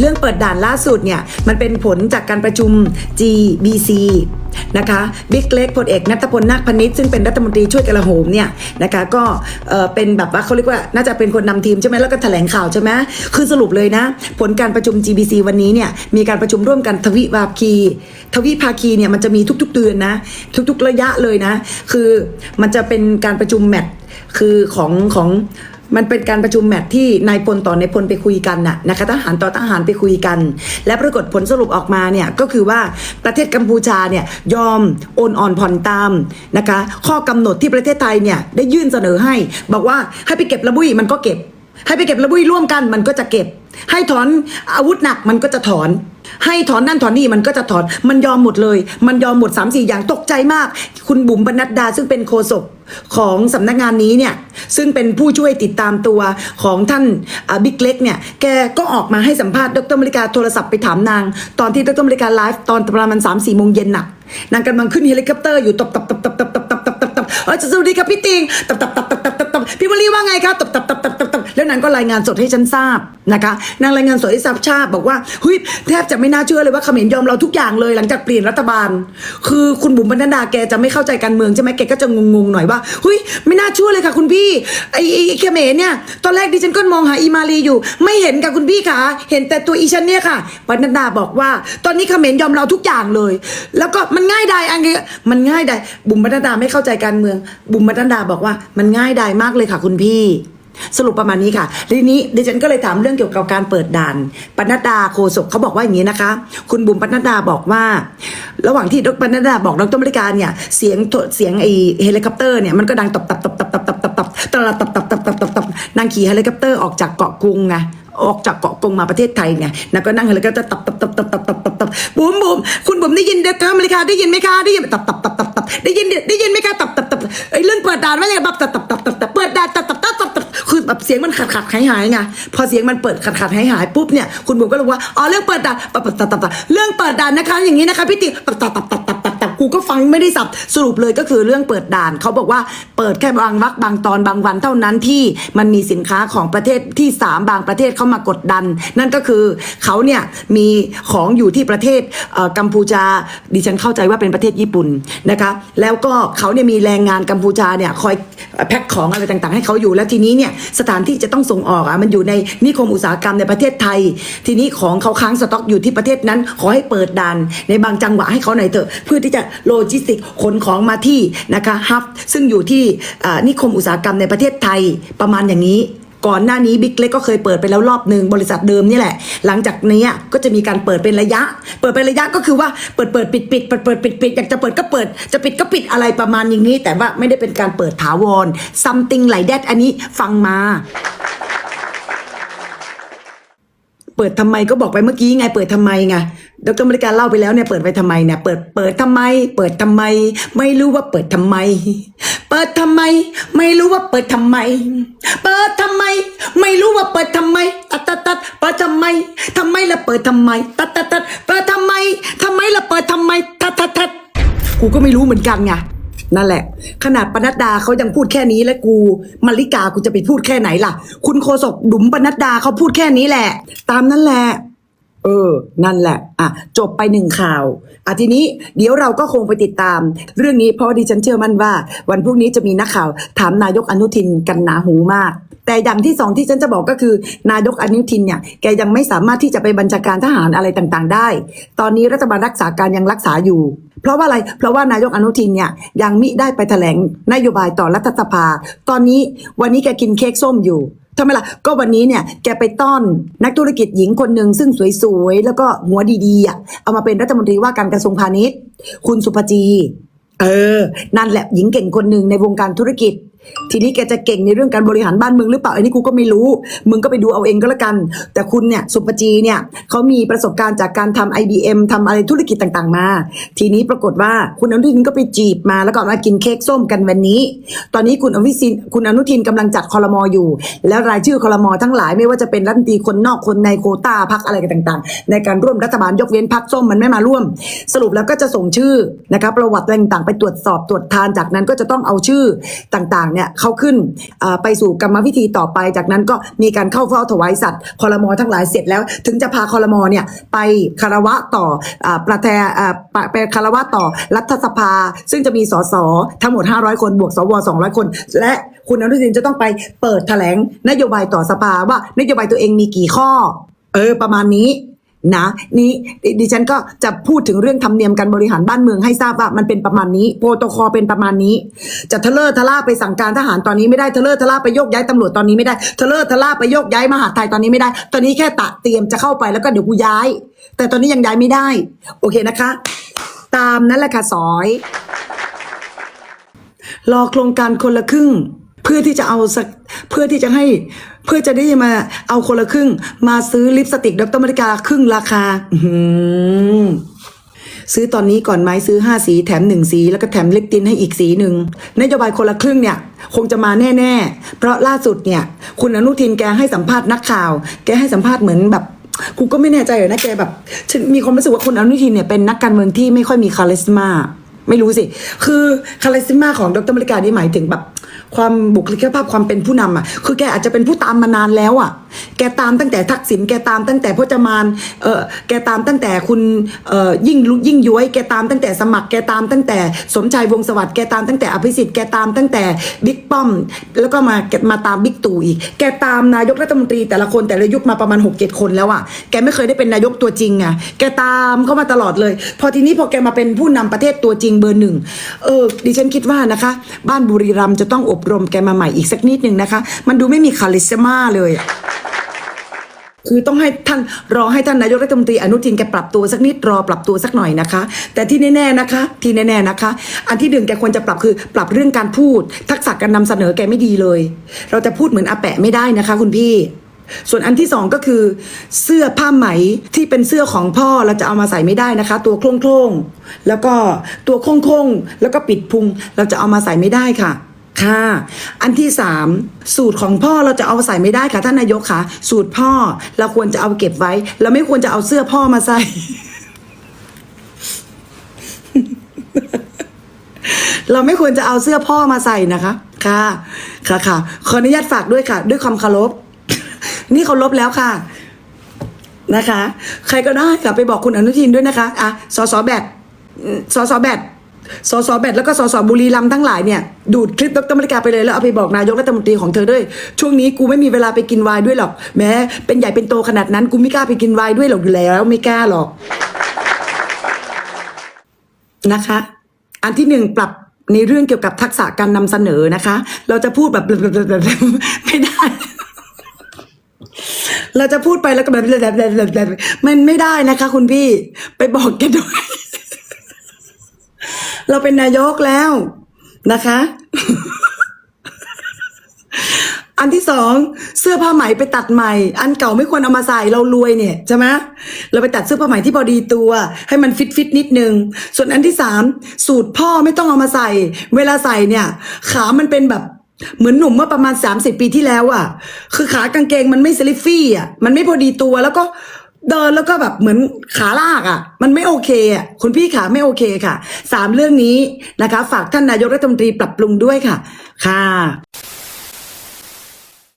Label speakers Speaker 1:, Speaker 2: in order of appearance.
Speaker 1: เรื่องเปิดด่านล่าสุดเนี่ยมันเป็นผลจากการประชุม GBC นะคะบิ๊กเล็กพลเอกนัทพลนาคพนิษซึ่งเป็นรัฐมนตรีช่วยกลาโหมเนี่ยนะคะก็เอ่อเป็นแบบว่าเขาเรียกว่าน่าจะเป็นคนนำทีมใช่ไหมแล้วก็แถลงข่าวใช่ไหมคือสรุปเลยนะ ผลการประชุม GBC วันนี้เนี่ยมีการประชุมร่วมกันทวิภาคี ทวิภาคีเนี่ยมันจะมีทุกๆเดือนนะ ทุกๆระยะเลยนะ คือมันจะเป็นการประชุมแมตช์คือของของ มันเป็นการประชุมแมทที่นายพลต่อนายพลไปคุยกันน่ะนะคะทหารต่อทหารไปคุยกัน และปรากฏผลสรุปออกมาเนี่ยก็คือว่าประเทศกัมพูชาเนี่ยยอมโอนอ่อนผ่อนตามนะคะ ข้อกำหนดที่ประเทศไทยเนี่ยได้ยื่นเสนอให้ บอกว่าให้ไปเก็บระบุยมันก็เก็บ ให้ไปเก็บระบุยร่วมกันมันก็จะเก็บ ให้ถอนอาวุธหนักมันก็จะถอน ให้ถอนนั่นถอนนี่มันก็จะถอน มันยอมหมดเลย มันยอมหมด3ามสี่อย่างตกใจมาก คุณบุ๋มบรรณัดดาซึ่งเป็นโฆษกของสำนักงานนี้เนี่ยซึ่งเป็นผู้ช่วยติดตามตัวของท่านบิ๊กเล็กเนี่ยแกก็ออกมาให้สัมภาษณ์ดรมริกาโทรศัพท์ไปถามนาง ตอนที่ดรมริกาไลฟ์ตอนประมาณสามสี่โมงเย็นน่ะนางกำลังขึ้นเฮลิคอปเตอร์อยู่ตบตบตบตบตบตบตบตบตบตบเออสวัสดีครับพี่ติงตบตบตบตบตบตบพี่วลีว่าไงครับตบตบตบตบตบตบ แล้วนางก็รายงานสดให้ฉันทราบนะคะ นางรายงานสดให้ทราบชาติบอกว่าเฮ้ยแทบจะไม่น่าเชื่อเลยว่าเขมรยอมเราทุกอย่างเลย หลังจากเปลี่ยนรัฐบาล คือคุณบุ๋มบรรดาแกจะไม่เข้าใจการเมืองใช่ไหมแกก็จะงงๆหน่อยว่าเฮ้ยไม่น่าเชื่อเลยค่ะ คุณพี่ไอ้ไอ้เขมรเนี่ยตอนแรกดิฉันก็มองหาอีมาลีอยู่ ไม่เห็นค่ะคุณพี่ค่ะเห็นแต่ตัวอีฉันเนี่ยค่ะบรรดาบอกว่า ตอนนี้เขมรยอมเราทุกอย่างเลย แล้วก็มันง่ายดายอันนี้มันง่ายดายบุ๋มบรรดาไม่เข้าใจการเมือง บุ๋มบรรดาบอกว่ามันง่ายดายมากเลยค่ะ คุณพี่ สรุปประมาณนี้ค่ะทีนี้ดิฉันก็เลยถามเรื่องเกี่ยวกับการเปิดด่านปนัดดาโคศกเขาบอกว่าอย่างนี้นะคะ คุณบุ๋มปนัดดาบอกว่า ระหว่างที่ดรปนัดดาบอกดรบริการเนี่ยเสียงเสียงไอเฮลิคอปเตอร์เนี่ยมันก็ดังตับตับตับตับตับตับตับตับตับตับตับตับตับตับตับนางขี่เฮลิคอปเตอร์ออกจากเกาะกรุงไงออกจากเกาะกงมาประเทศไทยไงนางก็นั่งเฮลิคอปเตอร์ตับตับตับตับตับตับตับตับบุ๋มบุ๋มคุณบุ๋มได้ยินเด็กอเมริกาได้ยินไหมคะได้ยินตับตับตับตับตับได้ยินได้ยินไหมคะตับตับตับไอ้เรื่องเปิดด่านว่าไงตบตับตับตับตับตับเปิดด่านตับตับตับ สียงมันขาดขาดหายหายไงพอเสียงมันเปิดขาดขาดหายหายปุ๊บเนี่ยคุณบุ๋มก็เลยว่าอ๋อเรื่องเปิดด่านตับตับตับตับเรื่องเปิดด่านนะคะ อย่างนี้นะคะพี่ติตับตับตับตับตับตับตับ กูก็ฟังไม่ได้สับสรุปเลยก็คือเรื่องเปิดด่านเขาบอกว่าเปิดแค่บางวักบางตอนบางวันเท่านั้นที่มันมีสินค้าของประเทศที่สามบางประเทศเข้ามากดดัน นั่นก็คือเขาเนี่ยมีของอยู่ที่ประเทศเกัมพูชาดิฉันเข้าใจว่าเป็นประเทศญี่ปุ่นนะคะแล้วก็เขาเนี่ยมีแรงงานกัมพูชาเนี่ยคอยแพ็คของอะไรต่างๆ ให้เขาอยู่แล้วทีนี้เนี่ยสถานที่จะต้องส่งออกอะมันอยู่ในนิคมอุตสาหกรรมในประเทศไทย ทีนี้ของเขาค้างสต็อกอยู่ที่ประเทศนั้น ขอให้เปิดด่านในบางจังหวะให้เขาหน่อยเถอะเพื่อที่จะโลจิสติกขนของมาที่นะคะฮับซึ่งอยู่ที่นิคมอุตสาหกรรมในประเทศไทยประมาณอย่างนี้ก่อนหน้านี้บิ๊กเล็กก็เคยเปิดไปแล้วรอบหนึ่งบริษัทเดิมนี่แหละ หลังจากนี้ก็จะมีการเปิดเป็นระยะ เปิดเป็นระยะก็คือว่าเปิดเปิดปิดปิดเปิดเปิดปิดปิดอยากจะเปิดก็เปิดจะปิดก็ปิดอะไรประมาณอย่างนี้ แต่ว่าไม่ได้เป็นการเปิดถาวร something like that อันนี้ฟังมา เปิดทำไมก็บอกไปเมื่อกี้ไง เปิดทำไมไงดรมริการเล่าไปแล้วเนี่ยเปิดไปทำไมเนี่ยเปิดเปิดทำไม เปิดทำไม ไม่รู้ว่าเปิดทำไม เปิดทำไม ไม่รู้ว่าเปิดทำไม เปิดทำไม ไม่รู้ว่าเปิดทำไมตัดตัดตัดเปิดทำไมทำไมละเปิดทำไมตัดตัดตัดเปิดทำไมทำไมละเปิดทำไมทัดทัดทัดกูก็ไม่รู้เหมือนกันไง นั่นแหละ ขนาดปนัดดาเขายังพูดแค่นี้และกูมาริกากูจะไปพูดแค่ไหนล่ะ คุณโคศกดุมปนัดดาเขาพูดแค่นี้แหละ ตามนั่นแหละ เออ นั่นแหละ อะ จบไปหนึ่งข่าวอะทีนี้เดี๋ยวเราก็คงไปติดตาม เรื่องนี้เพราะว่าดิฉันเชื่อมั่นว่า วันพรุ่งนี้จะมีนักข่าว ถามนายกอนุทินกันหนาหูมาก แต่อย่างที่สองที่ฉันจะบอกก็คือ นายกอนุทินเนี่ยแกยังไม่สามารถที่จะไปบัญชาการทหารอะไรต่างๆ ได้ ตอนนี้รัฐบาลรักษาการยังรักษาอยู่ เพราะว่าอะไร เพราะว่านายกอนุทินเนี่ยยังมิได้ไปแถลงนโยบายต่อรัฐสภา ตอนนี้วันนี้แกกินเค้กส้มอยู่ทำไมล่ะก็วันนี้เนี่ยแกไปต้อนนักธุรกิจหญิงคนหนึ่งซึ่งสวยๆ แล้วก็หัวดีๆอะเอามาเป็นรัฐมนตรีว่าการกระทรวงพาณิชย์ คุณสุภจี เออ นั่นแหละหญิงเก่งคนหนึ่งในวงการธุรกิจ ทีนี้แกจะเก่งในเรื่องการบริหารบ้านเมืองหรือเปล่าอันนี้กูก็ไม่รู้ มึงก็ไปดูเอาเองก็แล้วกัน แต่คุณเนี่ยสุปจีเนี่ยเขามีประสบการณ์จากการทำ IBM ทำอะไรธุรกิจต่างๆมา ทีนี้ปรากฏว่าคุณอนุทินก็ไปจีบมาแล้วก็มากินเค้กส้มกันวันนี้ ตอนนี้คุณอนุทินคุณอนุทินกำลังจัดคอรมออยู่ แล้วรายชื่อคอรมอทั้งหลายไม่ว่าจะเป็นรัฐมนตรีคนนอกคนในโคต้าพักอะไรกันต่างๆ ในการร่วมรัฐบาลยกเว้นพักส้มมันไม่มาร่วม สรุปแล้วก็จะส่งชื่อนะครับประวัติต่างๆ ไปตรวจสอบตรวจทานจากนั้นก็จะต้องเอาชื่อต่างๆเนี่ยเนี่ยเขาขึ้นไปสู่กรรมวิธีต่อไป จากนั้นก็มีการเข้าเฝ้าถวายสัตว์คอรมอทั้งหลายเสร็จแล้ว ถึงจะพาคอรมอเนี่ยไปคารวะต่ออประแทปไปคารวะต่อรัฐสภา ซึ่งจะมีสสทั้งหมด 500 คนบวกสว200 คน และคุณอนุทินจะต้องไปเปิดแถลงนโยบายต่อสภาว่านโยบายตัวเองมีกี่ข้อ เออประมาณนี้ นะนี่ดิฉันก็จะพูดถึงเรื่องธรรมเนียมการบริหารบ้านเมืองให้ทราบว่ามันเป็นประมาณนี้ โปรโตคอลเป็นประมาณนี้ จะทะเลอร์ทะล่าไปสั่งการทหารตอนนี้ไม่ได้ทะเลอร์ทะล่าไปโยกย้ายตำรวจตอนนี้ไม่ได้ทะเลอร์ทะล่าไปโยกย้ายมหาดไทยตอนนี้ไม่ได้ ตอนนี้แค่ตะเตรียมจะเข้าไปแล้วก็เดี๋ยวกูย้าย แต่ตอนนี้ยังย้ายไม่ได้ โอเคนะคะ ตามนั้นแหละค่ะสอย รอโครงการคนละครึ่ง เพื่อที่จะเอาสักเพื่อที่จะให้ เพื่อจะได้มาเอาคนละครึ่ง มาซื้อลิปสติกดรมาริกาครึ่งราคา อืซื้อตอนนี้ก่อนไหมซื้อ 5 สีแถม 1 สี แล้วก็แถมลิปตินให้อีกสีหนึ่งนโยบายคนละครึ่งเนี่ย คงจะมาแน่ ๆ เพราะล่าสุดเนี่ย คุณอนุทินแกให้สัมภาษณ์นักข่าว แกให้สัมภาษณ์เหมือนแบบกูก็ไม่แน่ใจเลยนะแกแบบฉันมีความรู้สึกว่าคุณอนุทินเนี่ยเป็นนักการเมืองที่ไม่ค่อยมีคาลิสมาไม่รู้สิ คือคาลิสมาของดรมริกานี่หมายถึงแบบ ความบุคลิกภาพความเป็นผู้นำอะ คือแกอาจจะเป็นผู้ตามมานานแล้วอะ แกตามตั้งแต่ทักษิณแกตามตั้งแต่พจมานเออแกตามตั้งแต่คุณเอ่อยิ่งยิ่งย้วยแกตามตั้งแต่สมัครแกตามตั้งแต่สมชายวงสวัสดิ์แกตามตั้งแต่อภิสิทธิ์แกตามตั้งแต่บิ๊กป้อม แล้วก็มาแกมาตามบิ๊กตู่อีก แกตามนายกรัฐมนตรีแต่ละคนแต่ละยุคมาประมาณ6กเจ็ดคนแล้วอะแกไม่เคยได้เป็นนายกตัวจริงอะแกตามเข้ามาตลอดเลย พอทีนี้พอแกมาเป็นผู้นำประเทศตัวจริงเบอร์หนึ่งเออดิฉันคิดว่านะคะ บ้านบุรีรัมย์จะต้องอบรมแกมาใหม่อีกสักนิดหนึ่งนะคะ มันดูไม่มีคาลิสมาเลยคือต้องให้ท่านรอให้ท่านนายกรัฐมนตรีอนุทินแกปรับตัวสักนิดรอปรับตัวสักหน่อยนะคะ แต่ที่แน่ๆนะคะ ที่แน่ๆนะคะ อันที่หนึ่งแกควรจะปรับคือปรับเรื่องการพูด ทักษะการนำเสนอแกไม่ดีเลย เราจะพูดเหมือนอาแปะไม่ได้นะคะ คุณพี่ ส่วนอันที่สองก็คือ เสื้อผ้าไหมที่เป็นเสื้อของพ่อเราจะเอามาใส่ไม่ได้นะคะ ตัวโคร่งๆแล้วก็ตัวโค้งๆแล้วก็ปิดพุงเราจะเอามาใส่ไม่ได้ค่ะ ค่ะ อันที่สามสูตรของพ่อเราจะเอาใส่ไม่ได้ค่ะท่านนายกค่ะ สูตรพ่อเราควรจะเอาเก็บไว้ เราไม่ควรจะเอาเสื้อพ่อมาใส่ เราไม่ควรจะเอาเสื้อพ่อมาใส่นะคะ ค่ะ ค่ะค่ะขออนุญาตฝากด้วยค่ะ ด้วยความเคารพนี่เคารพแล้วค่ะนะคะ ใครก็ได้ค่ะไปบอกคุณอนุทินด้วยนะคะอะสสแบตอืมสสแบต สสแบตแล้วก็สสบุรีรัมย์ทั้งหลายเนี่ยดูดคลิปดรมริกาไปเลยแล้วเอาไปบอกนายกรัฐมนตรีของเธอด้วย ช่วงนี้กูไม่มีเวลาไปกินไวน์ด้วยหรอกแม้เป็นใหญ่เป็นโตขนาดนั้นกูไม่กล้าไปกินไวน์ด้วยหรอกอยู่แล้วไม่กล้าหรอกนะคะ อันที่หนึ่งปรับในเรื่องเกี่ยวกับทักษะการนำเสนอนะคะ เราจะพูดแบบไม่ได้ เราจะพูดไปแล้วก็แบบมันไม่ได้นะคะ คุณพี่ไปบอกแกด้วย เราเป็นนายกแล้วนะคะ อันที่สองเสื้อผ้าไหมไปตัดใหม่ อันเก่าไม่ควรเอามาใส่เรารวยเนี่ยใช่ไหมเราไปตัดเสื้อผ้าไหมที่พอดีตัว ให้มันฟิตฟิตนิดนึง ส่วนอันที่สามสูตรพ่อไม่ต้องเอามาใส่ เวลาใส่เนี่ย ขามันเป็นแบบเหมือนหนุ่มเมื่อประมาณ 30 ปีที่แล้วอะ คือขากางเกงมันไม่สลิฟฟี่อะ มันไม่พอดีตัวแล้วก็ เดินแล้วก็แบบเหมือนขาลากอะ มันไม่โอเคอะคุณพี่ขาไม่โอเคค่ะสามเรื่องนี้นะคะ ฝากท่านนายกรัฐมนตรีปรับปรุงด้วยค่ะ ค่ะ